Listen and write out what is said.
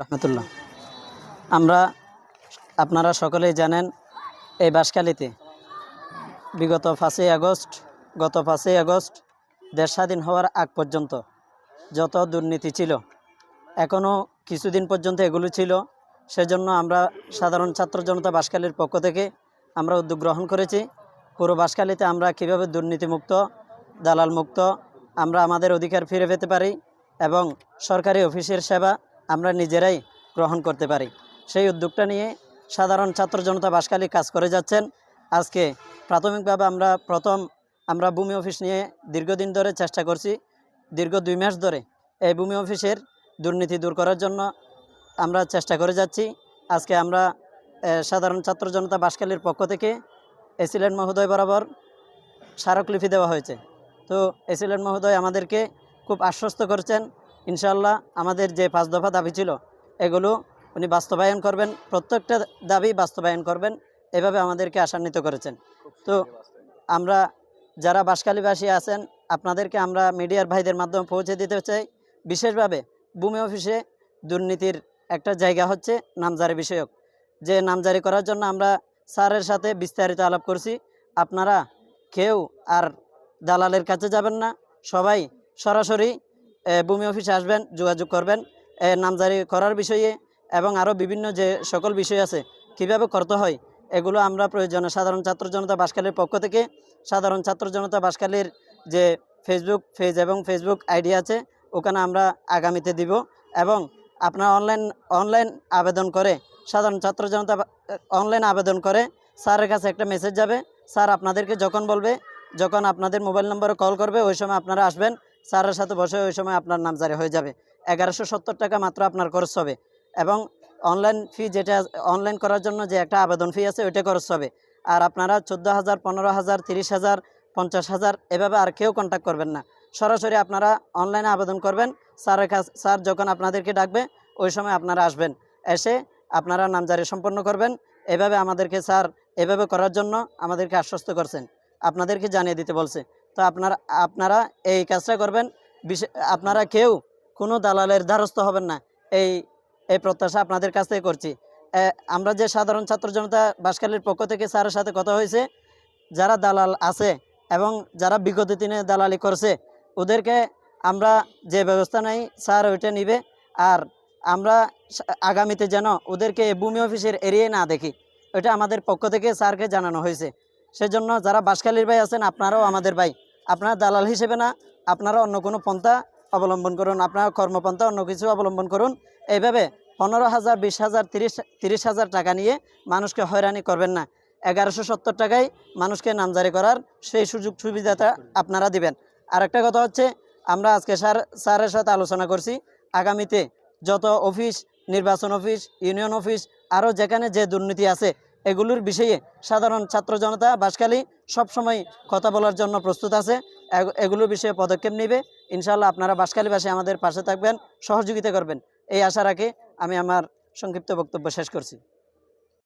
রহমতুল্লাহ। আমরা, আপনারা সকলেই জানেন এই বাসকালিতে বিগত পাঁচই আগস্ট, গত পাঁচই আগস্ট দেশ স্বাধীন হওয়ার আগ পর্যন্ত যত দুর্নীতি ছিল এখনও কিছুদিন পর্যন্ত এগুলো ছিল। সেজন্য আমরা সাধারণ ছাত্র জনতা বাসকালীর পক্ষ থেকে আমরা উদ্যোগ গ্রহণ করেছি। পুরো বাসকালীতে আমরা কীভাবে দুর্নীতিমুক্ত দালাল মুক্ত আমরা আমাদের অধিকার ফিরে পেতে পারি এবং সরকারি অফিসের সেবা আমরা নিজেরাই গ্রহণ করতে পারি। সেই উদ্যোগটা নিয়ে সাধারণ ছাত্র জনতা বাসকালী কাজ করে যাচ্ছেন। আজকে প্রাথমিকভাবে আমরা প্রথম আমরা ভূমি অফিস নিয়ে দীর্ঘদিন ধরে চেষ্টা করছি। দীর্ঘ দুই মাস ধরে এই ভূমি অফিসের দুর্নীতি দূর করার জন্য আমরা চেষ্টা করে যাচ্ছি। আজকে আমরা সাধারণ ছাত্র জনতা বাসকালীর পক্ষ থেকে এসিলেন্ট মহোদয় বরাবর স্মারকলিপি দেওয়া হয়েছে। তো এসিলেন্ট মহোদয় আমাদেরকে খুব আশ্বস্ত করছেন ইনশাল্লাহ আমাদের যে পাঁচ দফা দাবি ছিল, এগুলো উনি বাস্তবায়ন করবেন, প্রত্যেকটা দাবি বাস্তবায়ন করবেন, এভাবে আমাদেরকে আশান্বিত করেছেন। তো আমরা যারা বাসকালীবাসী আছেন, আপনাদেরকে আমরা মিডিয়ার ভাইদের মাধ্যমে পৌঁছে দিতে চাই। বিশেষভাবে ভূমি অফিসে দুর্নীতির একটা জায়গা হচ্ছে নামজারি বিষয়ক। যে নামজারি করার জন্য আমরা স্যারের সাথে বিস্তারিত আলাপ করছি। আপনারা কেউ আর দালালের কাছে যাবেন না। সবাই সরাসরি ভূমি অফিসে আসবেন, যোগাযোগ করবেন নামজারি করার বিষয়ে এবং আরও বিভিন্ন যে সকল বিষয় আছে, কীভাবে করতে হয়, এগুলো আমরা প্রয়োজনে সাধারণ ছাত্র জনতা বাসকালীর পক্ষ থেকে, সাধারণ ছাত্র জনতা বাসকালীর যে ফেসবুক পেজ এবং ফেসবুক আইডি আছে, ওখানে আমরা আগামীতে দিব এবং আপনার অনলাইন অনলাইন আবেদন করে, সাধারণ ছাত্র জনতা অনলাইন আবেদন করে, স্যারের কাছে একটা মেসেজ যাবে, স্যার আপনাদেরকে যখন বলবে, যখন আপনাদের মোবাইল নম্বরে কল করবে, ওই সময় আপনারা আসবেন স্যারের সাথে বসে ওই সময় আপনার নাম জারি হয়ে যাবে। এগারোশো সত্তর টাকা মাত্র আপনার খরচ হবে এবং অনলাইন ফি যেটা অনলাইন করার জন্য যে একটা আবেদন ফি আছে, ওইটা খরচ হবে। আর আপনারা চোদ্দ হাজার পনেরো হাজার তিরিশ হাজার পঞ্চাশ হাজার এভাবে আর কেউ কন্ট্যাক্ট করবেন না। সরাসরি আপনারা অনলাইনে আবেদন করবেন। স্যারের কাছ, স্যার যখন আপনাদেরকে ডাকবে, ওই সময় আপনারা আসবেন। এসে আপনারা নামজারি সম্পন্ন করবেন। এভাবে আমাদেরকে স্যার এভাবে করার জন্য আমাদেরকে আশ্বস্ত করছেন। আপনাদেরকে জানিয়ে দিতে বলছে। তো আপনারা আপনারা এই কাজটা করবেন। আপনারা কেউ কোনো দালালের দ্বারস্থ হবেন না। এই এই প্রত্যাশা আপনাদের কাছ থেকে করছি। আমরা যে সাধারণ ছাত্র জনতা বাসকালীর পক্ষ থেকে স্যারের সাথে কথা হয়েছে, যারা দালাল আছে এবং যারা বিগত দিনে দালালি করছে, ওদেরকে আমরা যে ব্যবস্থা নেই, স্যার ওইটা নিবে। আর আমরা আগামীতে যেন ওদেরকে ভূমি অফিসের এরিয়ে না দেখি, ওইটা আমাদের পক্ষ থেকে স্যারকে জানানো হয়েছে। সেজন্য যারা বাসকালীর ভাই আছেন, আপনারাও আমাদের ভাই। আপনারা দালাল হিসেবে না, আপনারা অন্য কোনো পন্থা অবলম্বন করুন, আপনারা কর্মপন্থা অন্য কিছু অবলম্বন করুন। এইভাবে পনেরো হাজার, বিশ হাজার, তিরিশ তিরিশ হাজার টাকা নিয়ে মানুষকে হয়রানি করবেন না। এগারোশো সত্তর টাকায় মানুষকে নামজারি করার সেই সুযোগ সুবিধাটা আপনারা দিবেন। আর একটা কথা হচ্ছে, আমরা আজকে স্যার, স্যারের সাথে আলোচনা করছি। আগামীতে যত অফিস, নির্বাচন অফিস, ইউনিয়ন অফিস, আরও যেখানে যে দুর্নীতি আছে এগুলোর বিষয়ে সাধারণ ছাত্র জনতা বাসকালী সবসময় কথা বলার জন্য প্রস্তুত আছে। এগুলোর বিষয়ে পদক্ষেপ নেবে। ইনশাল্লাহ আপনারা বাসকালীবাসী আমাদের পাশে থাকবেন, সহযোগিতা করবেন। এই আশা রাখে আমি আমার সংক্ষিপ্ত বক্তব্য শেষ করছি।